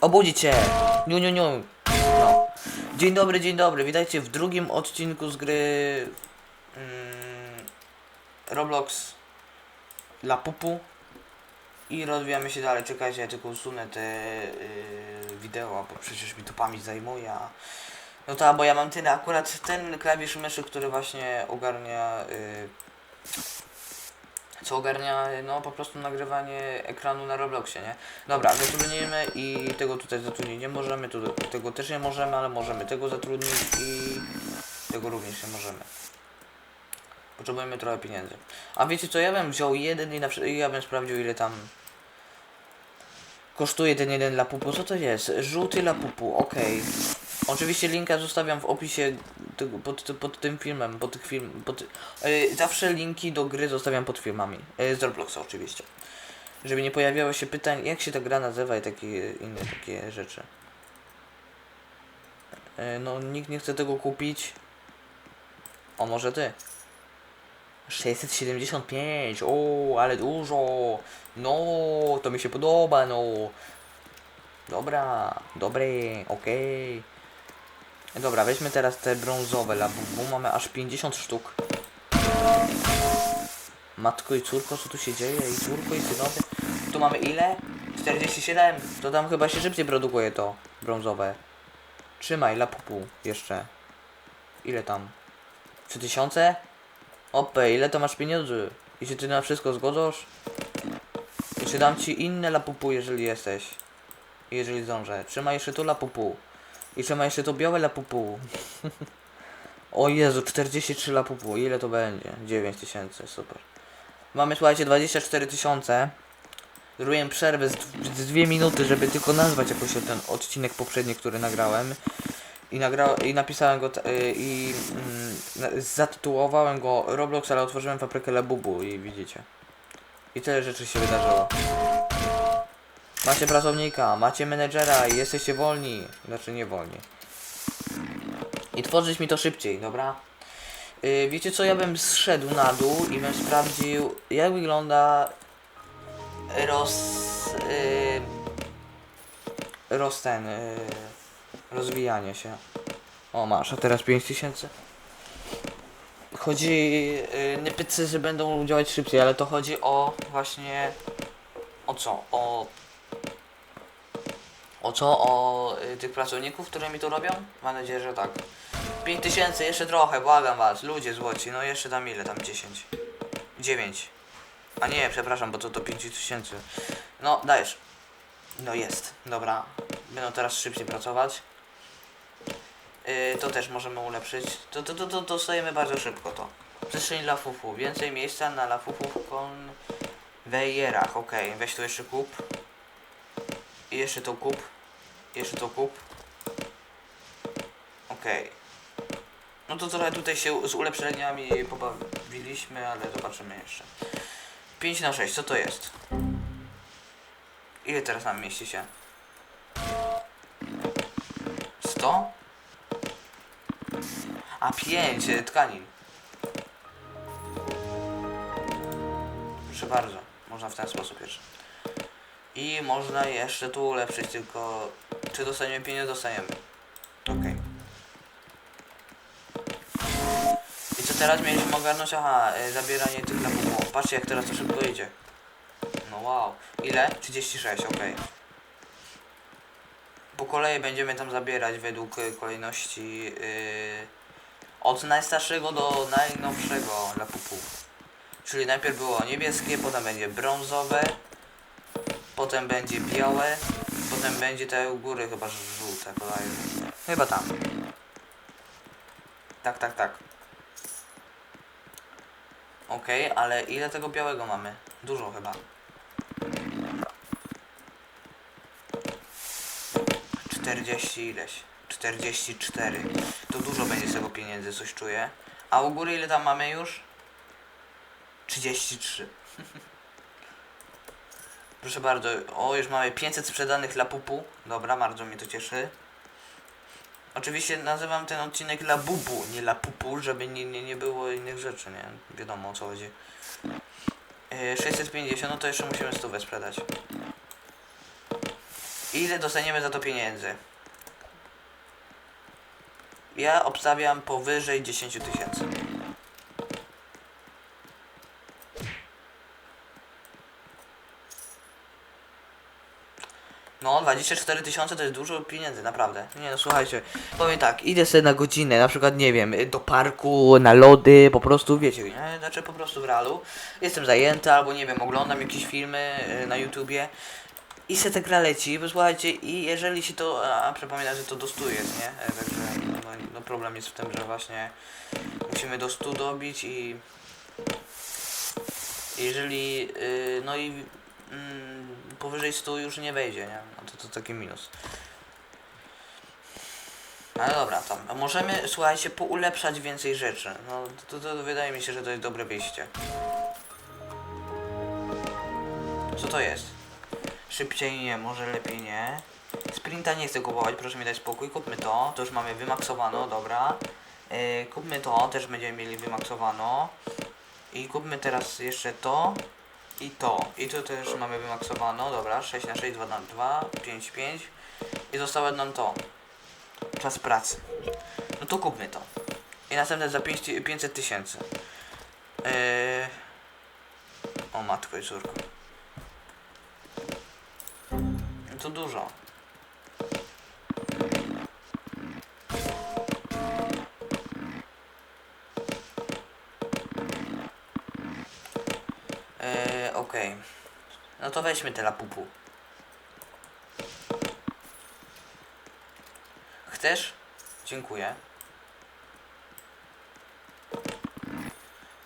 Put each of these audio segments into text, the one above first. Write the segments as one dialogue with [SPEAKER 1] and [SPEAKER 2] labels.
[SPEAKER 1] Obudzić się! Niu, niu, niu. No. Dzień dobry, dzień dobry. Witajcie w drugim odcinku z gry mm, Roblox La Pupu. I rozwijamy się dalej. Czekajcie, ja tylko usunę te yy, wideo, bo przecież mi to pamięć zajmuje. a- No tak, bo ja mam tyle. Akurat ten klawisz myszy, który właśnie ogarnia... Yy, co ogarnia, no po prostu nagrywanie ekranu na Robloxie, nie? Dobra, zatrudnimy i tego tutaj zatrudnić nie możemy, tu, tego też nie możemy, ale możemy tego zatrudnić i tego również nie możemy. Potrzebujemy trochę pieniędzy. A wiecie co, ja bym wziął jeden i na przykład, ja bym sprawdził ile tam kosztuje ten jeden lapupu. Co to jest? Żółty lapupu, okej. Oczywiście linka zostawiam w opisie pod, pod tym filmem, pod tych film, pod, yy, zawsze linki do gry zostawiam pod filmami, yy, z Robloxa oczywiście. Żeby nie pojawiało się pytań, jak się ta gra nazywa i takie inne takie rzeczy. Yy, no nikt nie chce tego kupić. O, może ty? 675, o, ale dużo. No, to mi się podoba, no. Dobra, dobre, okej. Dobra, weźmy teraz te brązowe labubu. Mamy aż 50 sztuk. Matko i córko, co tu się dzieje? I córko i synowie. Tu mamy ile? 47. To tam chyba się szybciej produkuje to brązowe. Trzymaj, lapupu jeszcze. Ile tam? 3000? Opę, ile to masz pieniędzy? Jeśli ty na wszystko zgodzasz? Jeszcze dam ci inne lapupu, jeżeli jesteś. Jeżeli zdążę. Trzymaj jeszcze tu lapupu. I trzymaj jeszcze to białe lapupu. o Jezu, 43 lapupu. Ile to będzie? 9 tysięcy, super. Mamy, słuchajcie, 24 tysiące. Zrobiłem przerwę z, z dwie minuty, żeby tylko nazwać jakoś ten odcinek poprzedni, który nagrałem. I, nagra i napisałem go, i mm, zatytułowałem go Roblox, ale otworzyłem fabrykę Labubu i widzicie. I tyle rzeczy się wydarzyło. Macie pracownika, macie menedżera i jesteście wolni. Znaczy nie wolni. I tworzyć mi to szybciej, dobra? Yy, wiecie co, ja bym zszedł na dół i bym sprawdził jak wygląda roz... Yy, roz ten... Yy, rozwijanie się. O masz, a teraz 5000. Chodzi... Yy, że będą działać szybciej, ale to chodzi o właśnie... O co? O o co? O y, tych pracowników, które mi to robią? Mam nadzieję, że tak. 5000, jeszcze trochę, błagam was, ludzie złoci, no jeszcze tam ile? Tam 10. 9. A nie, przepraszam, bo to to 5000. No, dajesz. No jest, dobra. Będą teraz szybciej pracować. Yy, to też możemy ulepszyć. To, to, to, to dostajemy bardzo szybko to. Przestrzeń dla fufu. Więcej miejsca na lafufu w konwejerach. Okej, weź tu jeszcze kup. Jeszcze to kup. Jeszcze to kup. Okej. No to trochę tutaj się z ulepszeniami pobawiliśmy, ale zobaczymy jeszcze. 5 na 6, co to jest? Ile teraz nam mieści się? 100? A 5 e, tkanin. Proszę bardzo, można w ten sposób jeszcze. I można jeszcze tu ulepszyć, tylko czy dostaniemy pieniądze? Dostaniemy. Okej. I co teraz mieliśmy ogarnąć? Aha, y, zabieranie tych laptopów. Patrzcie jak teraz to szybko idzie. No wow. Ile? 36, okej. Po kolei będziemy tam zabierać według y, kolejności y, od najstarszego do najnowszego laptopów. Czyli najpierw było niebieskie, potem będzie brązowe, potem będzie białe, potem będzie te u góry chyba żółte, bodajże. Chyba tam. Tak, tak, tak. Okej, ale ile tego białego mamy? Dużo chyba. 40 ileś. 44. To dużo będzie z tego pieniędzy, coś czuję. A u góry ile tam mamy już? 33. Proszę bardzo, o już mamy 500 sprzedanych Lapupu. Dobra, bardzo mnie to cieszy. Oczywiście nazywam ten odcinek Labubu, nie Lapupu, żeby nie, nie, nie było innych rzeczy, nie? Wiadomo o co chodzi. Yy, 650, no to jeszcze musimy stówę sprzedać. Ile dostaniemy za to pieniędzy? Ja obstawiam powyżej 10 tysięcy. No, 24 tysiące to jest dużo pieniędzy, naprawdę. Nie no, słuchajcie, powiem tak, idę sobie na godzinę, na przykład, nie wiem, do parku, na lody, po prostu, wiecie, nie? Znaczy po prostu w realu. Jestem zajęty, albo nie wiem, oglądam jakieś filmy y, na YouTubie i se ta gra leci, bo słuchajcie, i jeżeli się to, a przypominam, że to do 100 jest, nie? E, Także, no, no problem jest w tym, że właśnie musimy do 100 dobić i jeżeli, yy, no i mm, powyżej 100 już nie wejdzie, nie? No to, to taki minus. Ale dobra, tam możemy, słuchajcie, poulepszać więcej rzeczy. No to, to, to wydaje mi się, że to jest dobre wyjście. Co to jest? Szybciej nie, może lepiej nie. Sprinta nie chcę kupować, proszę mi dać spokój. Kupmy to, to już mamy wymaksowano, dobra. Yy, kupmy to, też będziemy mieli wymaksowano. I kupmy teraz jeszcze to i to. I tu też mamy wymaksowano, dobra. 6 na 6, 2 na 2, 5, 5. I zostało nam to. Czas pracy. No to kupmy to. I następne za 5 ty- 500 tysięcy. Yy... O matko i córko. To dużo. No to weźmy te lapupu. Chcesz? Dziękuję.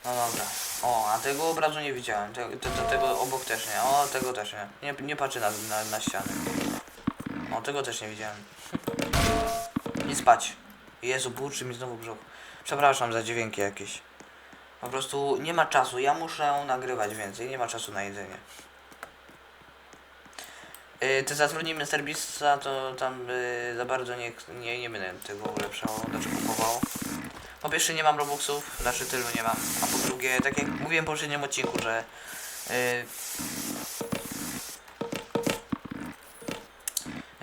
[SPEAKER 1] No dobra. O, a tego obrazu nie widziałem. Te, te, te, tego obok też nie. O, tego też nie. Nie, nie patrzę na, na, na ściany. O, tego też nie widziałem. Nie spać. Jezu, burczy mi znowu brzuch. Przepraszam za dźwięki jakieś. Po prostu nie ma czasu. Ja muszę nagrywać więcej. Nie ma czasu na jedzenie. Yy, te zatrudnimy serwisa, to tam yy, za bardzo nie, nie, nie będę tego ulepszał, znaczy kupował. Po pierwsze nie mam robuxów, znaczy tylu nie mam, a po drugie, tak jak mówiłem w poprzednim odcinku, że yy,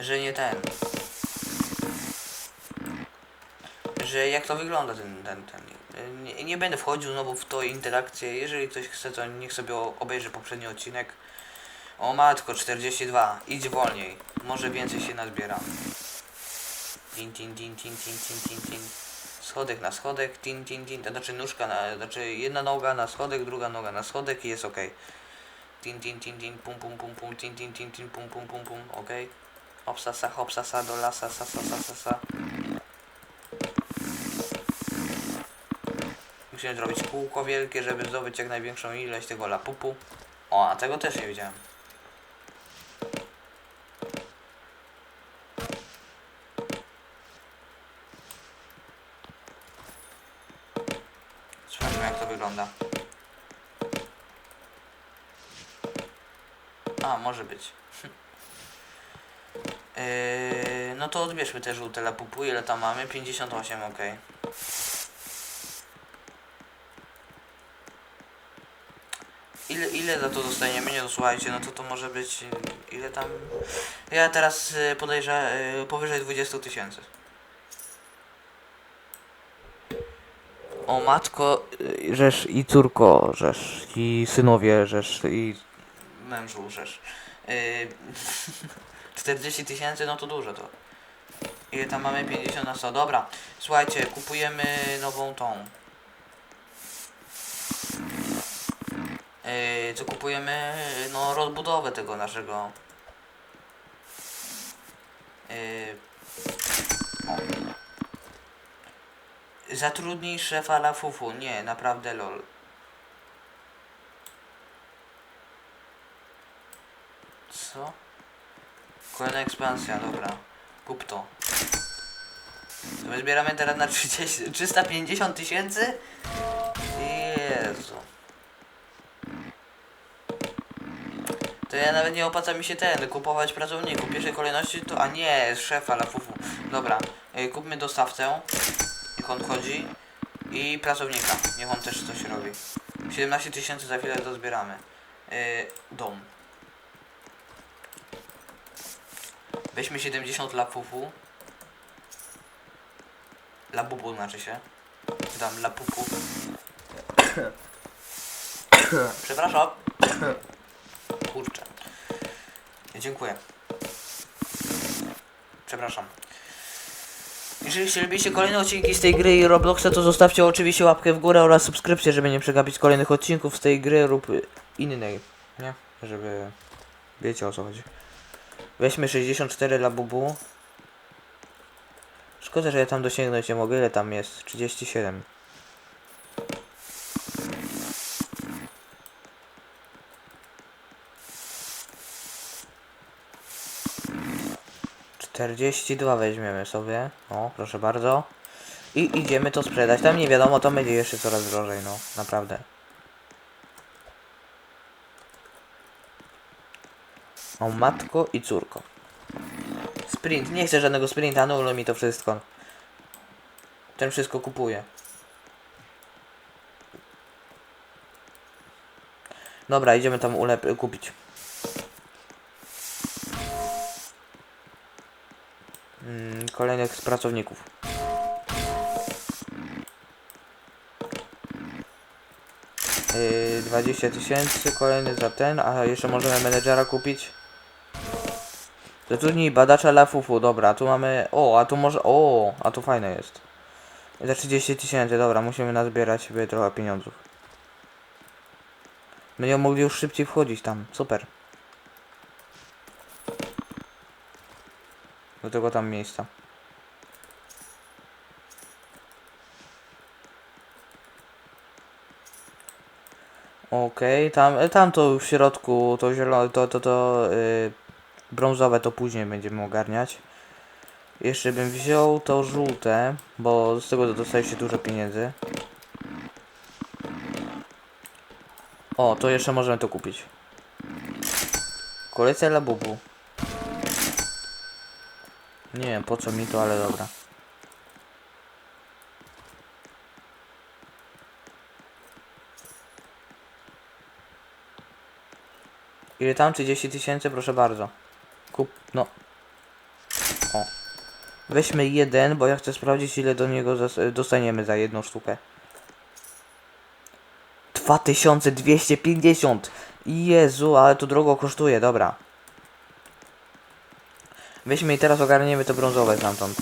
[SPEAKER 1] że nie ten że jak to wygląda ten, ten, ten. Nie, nie będę wchodził znowu w to interakcję, jeżeli ktoś chce to niech sobie obejrzy poprzedni odcinek. O matko, 42, idź wolniej, może więcej się nazbiera. Tin, tin, tin, tin, tin, tin, tin. Schodek na schodek, tin, tin, tin, to znaczy nóżka na, znaczy jedna noga na schodek, druga noga na schodek i jest ok. Tin, tin, tin, tin, pum, pum, pum, pum, tin, tin, tin, tin, pum, pum, pum, pum, ok. Hopsasa, hopsasa, do lasa, sa, sa, sa, sa, sa. Musimy zrobić kółko wielkie, żeby zdobyć jak największą ilość tego lapupu. O, a tego też nie widziałem. Sprawdźmy jak to wygląda. A, może być. Yy, no to odbierzmy te żółte lapupu. Ile tam mamy? 58, ok. Ile, ile za to dostaniemy? Nie, no słuchajcie, no to to może być... y, Ile tam... Ja teraz y, podejrzę y, powyżej 20 tysięcy. O matko, żeż i córko, żeż i synowie, żeż i mężu, żeż. Y, 40 tysięcy, no to dużo to. Ile tam mamy? 50 na 100. Dobra, słuchajcie, kupujemy nową tą. Yy, co kupujemy? No, rozbudowę tego naszego. Yy. Zatrudnij szefa Lafufu. Nie, naprawdę lol. Co? Kolejna ekspansja, dobra. Kup to. To my zbieramy teraz na 30, 350 tysięcy? Jezu. To ja nawet nie opłaca mi się ten, kupować pracowników. W pierwszej kolejności to, a nie, szefa lafufu. Dobra, y, kupmy dostawcę. On chodzi. I pracownika, niech on też coś robi. 17 tysięcy za chwilę dozbieramy. Y, dom. Weźmy 70 lapupu. Labubu znaczy się. Tam lapupu. Przepraszam. Kurczę. Dziękuję. Przepraszam. Jeżeli chcielibyście kolejne odcinki z tej gry i Robloxa, to zostawcie oczywiście łapkę w górę oraz subskrypcję, żeby nie przegapić kolejnych odcinków z tej gry lub innej. Nie? Żeby... Wiecie o co chodzi. Weźmy 64 labubu. Szkoda, że ja tam dosięgnąć nie mogę. Ile tam jest? 37. Czterdzieści dwa weźmiemy sobie. O, proszę bardzo. I idziemy to sprzedać. Tam nie wiadomo, to będzie jeszcze coraz drożej, no. Naprawdę. O matko i córko. Sprint. Nie chcę żadnego sprinta, nuluj mi to wszystko. Ten wszystko kupuje. Dobra, idziemy tam ulep kupić. Kolejnych z pracowników. Yy, 20 tysięcy, kolejny za ten, a jeszcze możemy menedżera kupić. Zatrudnij badacza Lafufu, dobra, tu mamy, o, a tu może, o, a tu fajne jest. Za 30 tysięcy, dobra, musimy nazbierać sobie trochę pieniądzów. Będziemy mogli już szybciej wchodzić tam, super. Do tego tam miejsca. Okej, tam, tam to w środku, to zielone, to, to, to yy, brązowe to później będziemy ogarniać. Jeszcze bym wziął to żółte, bo z tego dostaje się dużo pieniędzy. O, to jeszcze możemy to kupić. Kolekcja labubu. Nie wiem po co mi to, ale dobra. Ile tam? 30 tysięcy? Proszę bardzo. Kup, no. O. Weźmy jeden, bo ja chcę sprawdzić ile do niego zas- dostaniemy za jedną sztukę. 2250! Jezu, ale to drogo kosztuje, dobra. Weźmy i teraz ogarniemy te brązowe stamtąd.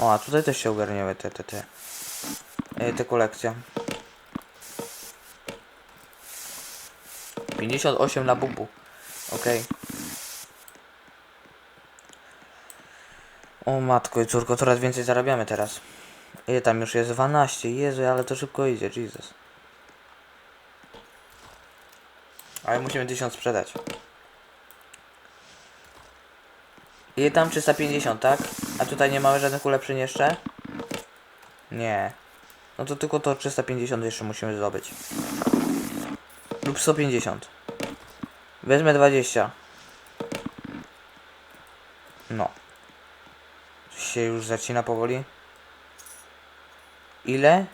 [SPEAKER 1] O, a tutaj też się ogarniemy te, te, te. E, te kolekcja. 58 na bubu. Okej. O matko i córko, coraz więcej zarabiamy teraz. Ile tam już jest? 12. Jezu, ale to szybko idzie, Jesus. Ale musimy 1000 sprzedać. Ile tam? 350, tak? A tutaj nie mamy żadnych ulepszeń jeszcze? Nie. No to tylko to 350 jeszcze musimy zdobyć. Lub 150. Wezmę 20. No. Się już zacina powoli. Ile?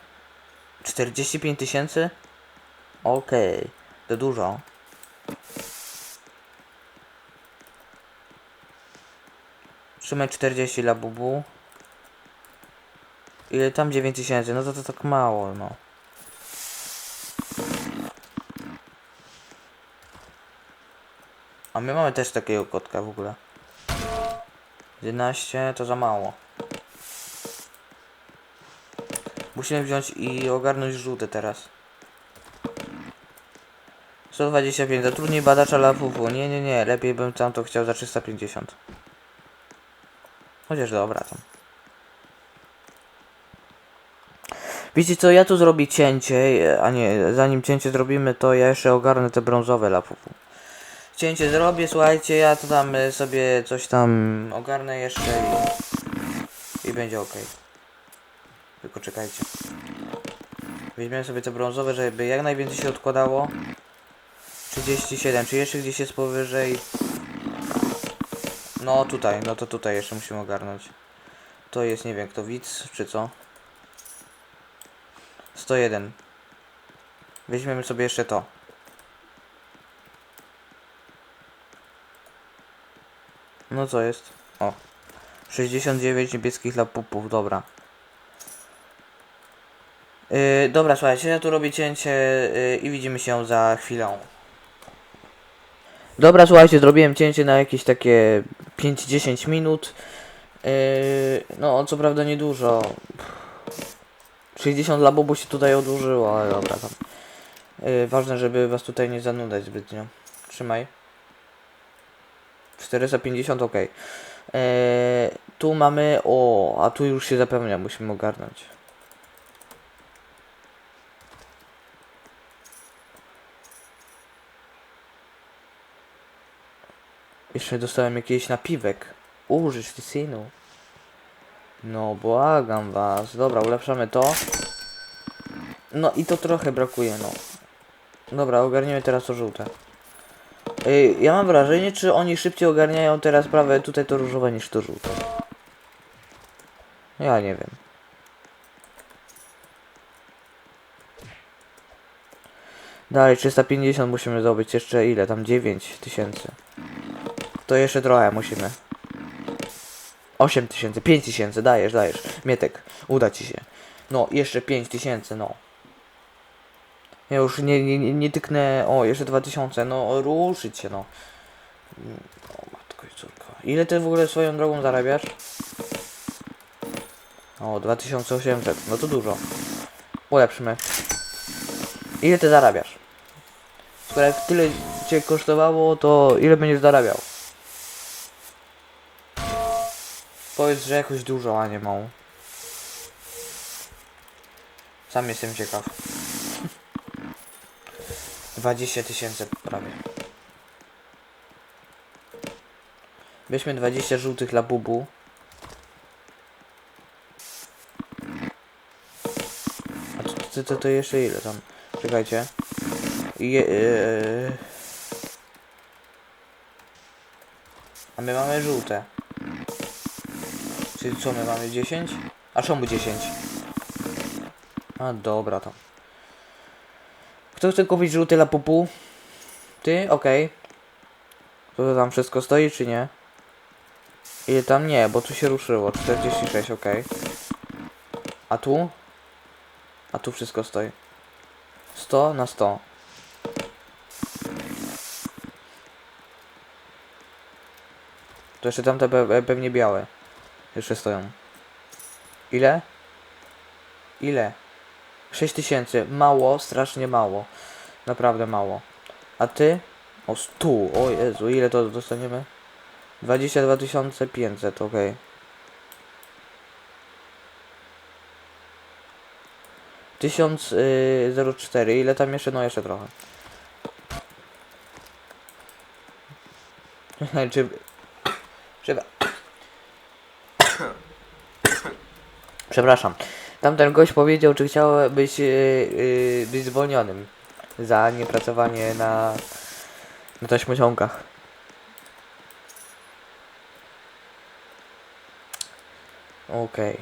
[SPEAKER 1] 45 tysięcy? Okej. To dużo. Trzymaj 40 dla bubu. Ile tam 9 tysięcy? No to to tak mało, no. My mamy też takiego kotka w ogóle. 11 to za mało. Musimy wziąć i ogarnąć żółte teraz. 125, zatrudnij badacza lafufu. Nie, nie, nie, lepiej bym tam to chciał za 350. Chociaż dobra tam. Wiecie co, ja tu zrobię cięcie, a nie, zanim cięcie zrobimy, to ja jeszcze ogarnę te brązowe lafufu. Cięcie zrobię, słuchajcie, ja to tam y, sobie coś tam ogarnę jeszcze i, i będzie ok. Tylko czekajcie. Weźmiemy sobie te brązowe, żeby jak najwięcej się odkładało. 37, czy jeszcze gdzieś jest powyżej? No tutaj, no to tutaj jeszcze musimy ogarnąć. To jest, nie wiem, kto widz, czy co? 101. Weźmiemy sobie jeszcze to. No co jest? O. 69 niebieskich lapupów, dobra. Yy, dobra, słuchajcie, ja tu robię cięcie yy, i widzimy się za chwilę. Dobra, słuchajcie, zrobiłem cięcie na jakieś takie 5-10 minut. Yy, no, co prawda niedużo. 60 labubu się tutaj odłożyło, ale dobra tam. Yy, ważne, żeby was tutaj nie zanudzać zbytnio. Trzymaj. 450, ok. Eee, tu mamy. O, a tu już się zapewnia, musimy ogarnąć. Jeszcze dostałem jakiś napiwek. Użyć ty synu. No, błagam was. Dobra, ulepszamy to. No i to trochę brakuje, no. Dobra, ogarniemy teraz to żółte. Ej, ja mam wrażenie, czy oni szybciej ogarniają teraz prawie tutaj to różowe niż to żółte. Ja nie wiem. Dalej, 350 musimy zdobyć. Jeszcze ile? Tam 9 tysięcy. To jeszcze trochę musimy. 8 tysięcy, 5 tysięcy, dajesz, dajesz. Mietek, uda ci się. No, jeszcze 5 tysięcy, no. Ja już nie, nie, nie, nie tyknę. O, jeszcze 2000. No, ruszyć się, no. O, matko i córko. Ile ty w ogóle swoją drogą zarabiasz? O, 2800. No to dużo. Ulepszymy. Ile ty zarabiasz? Skoro jak tyle cię kosztowało, to ile będziesz zarabiał? Powiedz, że jakoś dużo, a nie mało. Sam jestem ciekaw. 20 tysięcy prawie. Weźmy 20 żółtych labubu. A to, to, to, to jeszcze ile tam? Czekajcie. Je, yy... A my mamy żółte. Czyli co my mamy? 10? A czemu 10? A dobra tam. Kto chce kupić żółty lapupu? Ty? Okej. To tam wszystko stoi, czy nie? Ile tam? Nie, bo tu się ruszyło. 46, okej. A tu? A tu wszystko stoi. 100 na 100. To jeszcze tamte pe pewnie białe. Jeszcze stoją. Ile? Ile? 6 tysięcy. Mało, strasznie mało. Naprawdę mało. A ty? O, 100. O Jezu, ile to dostaniemy? 22 500, ok. Tysiąc y, zero. Ile tam jeszcze? No jeszcze trochę. Czy... Przepraszam. Tamten gość powiedział, czy chciał być, yy, yy, być zwolnionym za niepracowanie na, na taśmociągach. Okej.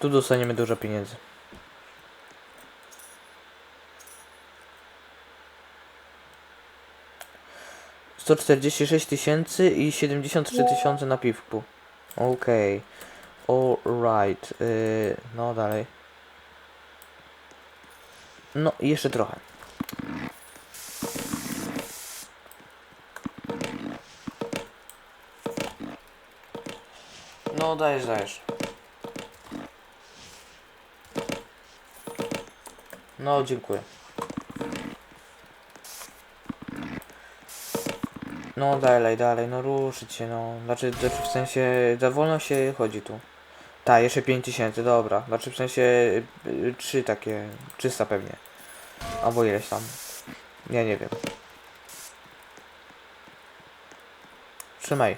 [SPEAKER 1] Tu dostaniemy dużo pieniędzy. Sto czterdzieści sześć tysięcy i siedemdziesiąt trzy tysiące na piwku. Okej. Alright. Yy, no dalej. No i jeszcze trochę. No dajesz, dajesz. No dziękuję. No dalej, dalej, no ruszyć się, no. Znaczy, znaczy w sensie, za wolno się chodzi tu. Ta, jeszcze 5000, dobra. Znaczy w sensie, y, trzy takie, 300 pewnie. Albo ileś tam. Ja nie wiem. Trzymaj.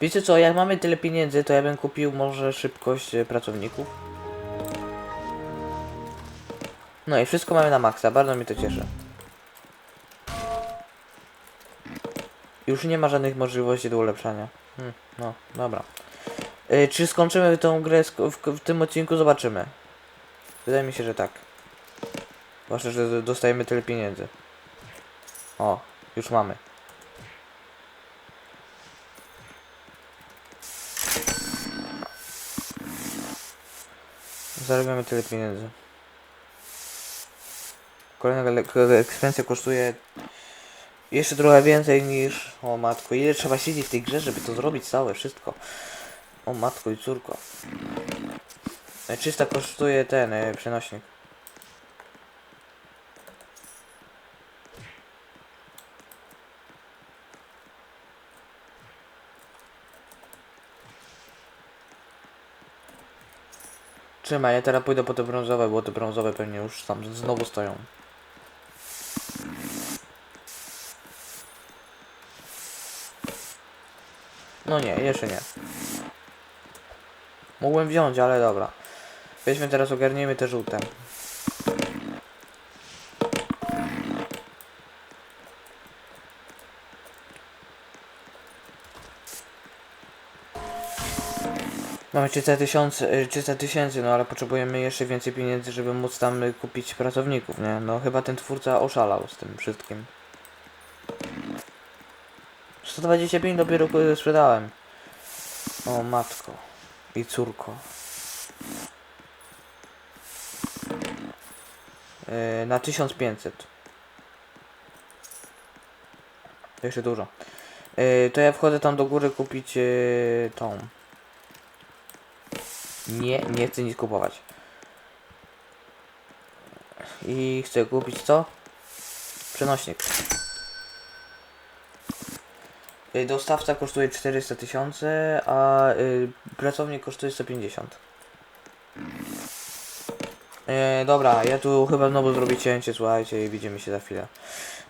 [SPEAKER 1] Wiecie co, jak mamy tyle pieniędzy, to ja bym kupił może szybkość y, pracowników. No i wszystko mamy na maksa, bardzo mi to cieszy. Już nie ma żadnych możliwości do ulepszania. Hmm, no, dobra. Y, czy skończymy tą grę w, w tym odcinku? Zobaczymy. Wydaje mi się, że tak. Zwłaszcza, że dostajemy tyle pieniędzy. O, już mamy. Zarabiamy tyle pieniędzy. Kolejna ekspensja kosztuje jeszcze trochę więcej niż... O matko, ile trzeba siedzieć w tej grze, żeby to zrobić całe, wszystko. O matko i córko. E, 300 kosztuje ten e, przenośnik. Trzymaj, ja teraz pójdę po te brązowe, bo te brązowe pewnie już tam znowu stoją. No nie, jeszcze nie. Mógłbym wziąć, ale dobra. Weźmy teraz, ogarnijmy te żółte. Mamy 300 tysięcy, y, 300 tysięcy, no ale potrzebujemy jeszcze więcej pieniędzy, żeby móc tam y, kupić pracowników, nie? No chyba ten twórca oszalał z tym wszystkim. 125 dopiero y, sprzedałem. O matko. I córko. Yy, na 1500. Jeszcze dużo. Yy, to ja wchodzę tam do góry kupić yy, tą. Nie, nie chcę nic kupować. I chcę kupić co? Przenośnik. Y, Dostawca kosztuje 400 tysięcy, a y, pracownik kosztuje 150. E, dobra, ja tu chyba znowu zrobię cięcie, słuchajcie, i widzimy się za chwilę.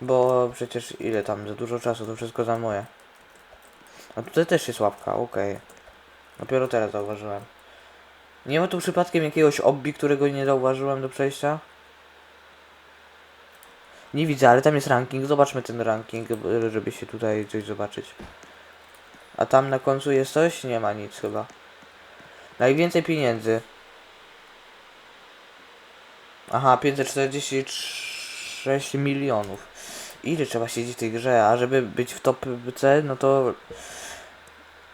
[SPEAKER 1] Bo przecież ile tam, za dużo czasu, to wszystko zajmuje. A tutaj też jest łapka, okej. Dopiero teraz zauważyłem. Nie ma tu przypadkiem jakiegoś obbi, którego nie zauważyłem do przejścia? Nie widzę, ale tam jest ranking. Zobaczmy ten ranking, żeby się tutaj coś zobaczyć. A tam na końcu jest coś? Nie ma nic chyba. Najwięcej pieniędzy. Aha, 546 milionów. Ile trzeba siedzieć w tej grze? A żeby być w top C, no to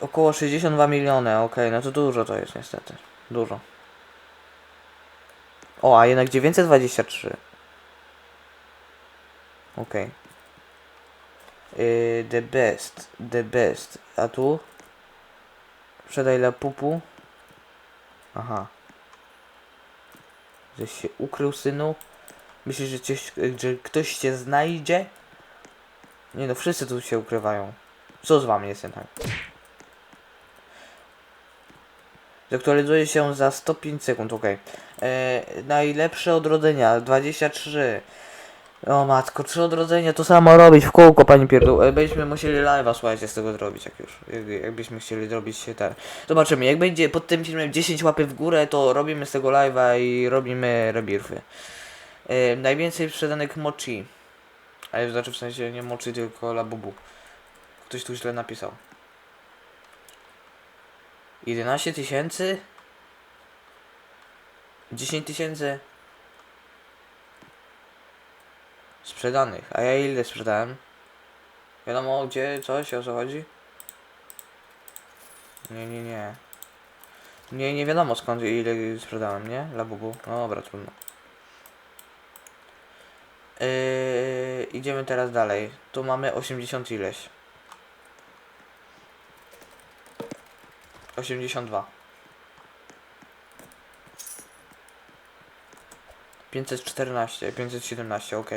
[SPEAKER 1] około 62 miliony. Okej, no to dużo to jest niestety. Dużo. O, a jednak 923. Okej. Yy, the best. The best. A tu? Sprzedaj dla pupu. Aha. Żeś się ukrył, synu? Myślisz, że, cię, że ktoś cię znajdzie? Nie no, wszyscy tu się ukrywają. Co z wami jest jednak? Zaktualizuje się za 105 sekund, ok. Najlepsze odrodzenia, 23. O matko, trzy odrodzenia, to samo robić w kółko, pani pierdół. E, musieli live'a, słuchajcie, z tego zrobić, jak już. Jak, jakbyśmy chcieli zrobić się ten. Zobaczymy, jak będzie pod tym filmem 10 łapy w górę, to robimy z tego live'a i robimy rebirfy. E, najwięcej sprzedanych mochi. Ale znaczy w sensie nie mochi, tylko labubu. Ktoś tu źle napisał. 11 tysięcy? 10 tysięcy sprzedanych. A ja ile sprzedałem? Wiadomo gdzie, coś, o co chodzi? Nie, nie, nie. Nie, nie wiadomo skąd ile sprzedałem, nie? Labubu. No dobra, trudno. Yy, idziemy teraz dalej. Tu mamy 80 ileś. 82. 514, 517, ok.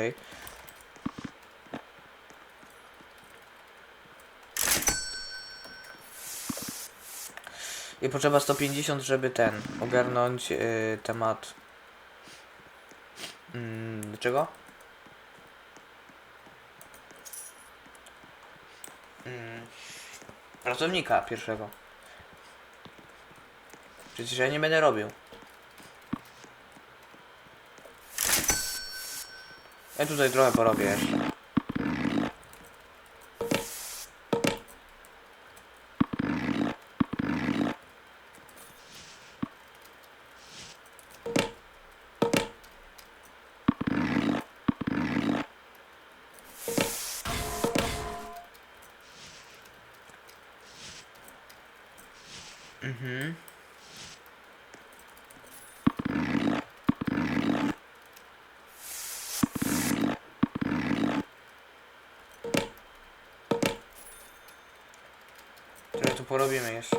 [SPEAKER 1] I potrzeba 150, żeby ten, ogarnąć yy, temat. Mm, czego? Mm, pracownika pierwszego. Przecież ja nie będę robił. Ja tutaj trochę porobię jeszcze. Mhm. Tyle tu porobimy jeszcze.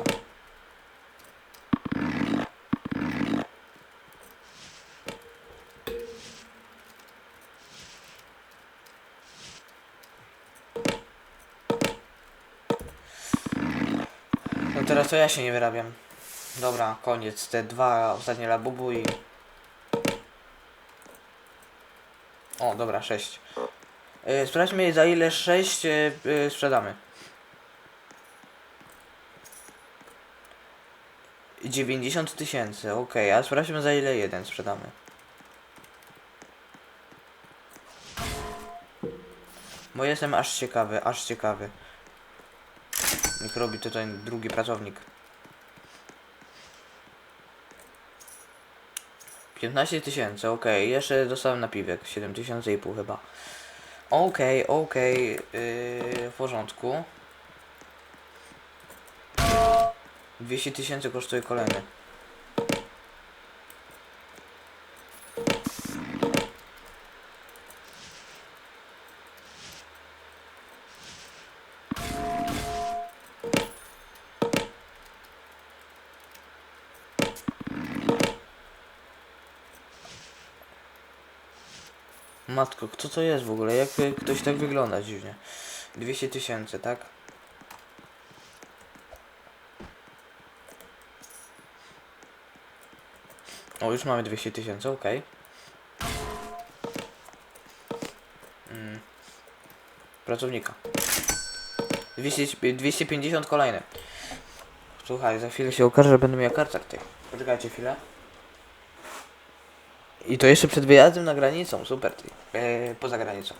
[SPEAKER 1] No teraz to ja się nie wyrabiam. Dobra, koniec. Te dwa ostatnie labubu i... O, dobra, sześć. Yy, sprawdźmy za ile sześć yy, yy, sprzedamy. 90 tysięcy, okej, a sprawdźmy za ile jeden sprzedamy. Bo jestem aż ciekawy, aż ciekawy. Niech robi to ten drugi pracownik. 15 tysięcy, okej, jeszcze dostałem na piwek, 7 tysięcy i pół chyba. Okej, okej, yy, w porządku. 200 tysięcy kosztuje kolejny. Matko, kto to jest w ogóle? Jak ktoś tak wygląda dziwnie? 200 tysięcy, tak? O, już mamy 200 tysięcy, okej. Mm. Pracownika. 200, 250 kolejne. Słuchaj, za chwilę się okaże, że będę miał kartę tej. Poczekajcie chwilę. I to jeszcze przed wyjazdem na granicą, super ty. E, poza granicą.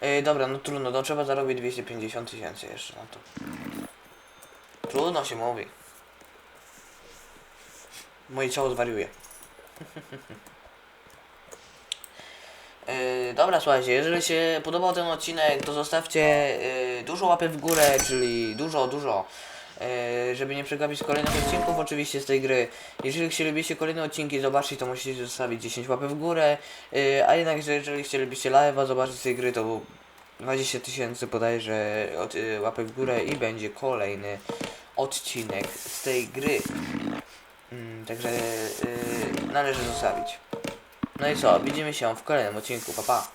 [SPEAKER 1] E, dobra, no trudno, no trzeba zarobić 250 tysięcy jeszcze na to. Trudno się mówi. Moje ciało zwariuje. Yy, dobra, słuchajcie, jeżeli się podobał ten odcinek, to zostawcie yy, dużo łapy w górę, czyli dużo, dużo, yy, żeby nie przegapić kolejnych odcinków oczywiście z tej gry. Jeżeli chcielibyście kolejne odcinki zobaczyć, to musicie zostawić 10 łapy w górę, yy, a jednak że jeżeli chcielibyście live'a zobaczyć z tej gry, to 20 tysięcy bodajże od, yy, łapek w górę i będzie kolejny odcinek z tej gry. Mm, także yy, należy zostawić. No i co, widzimy się w kolejnym odcinku, pa pa.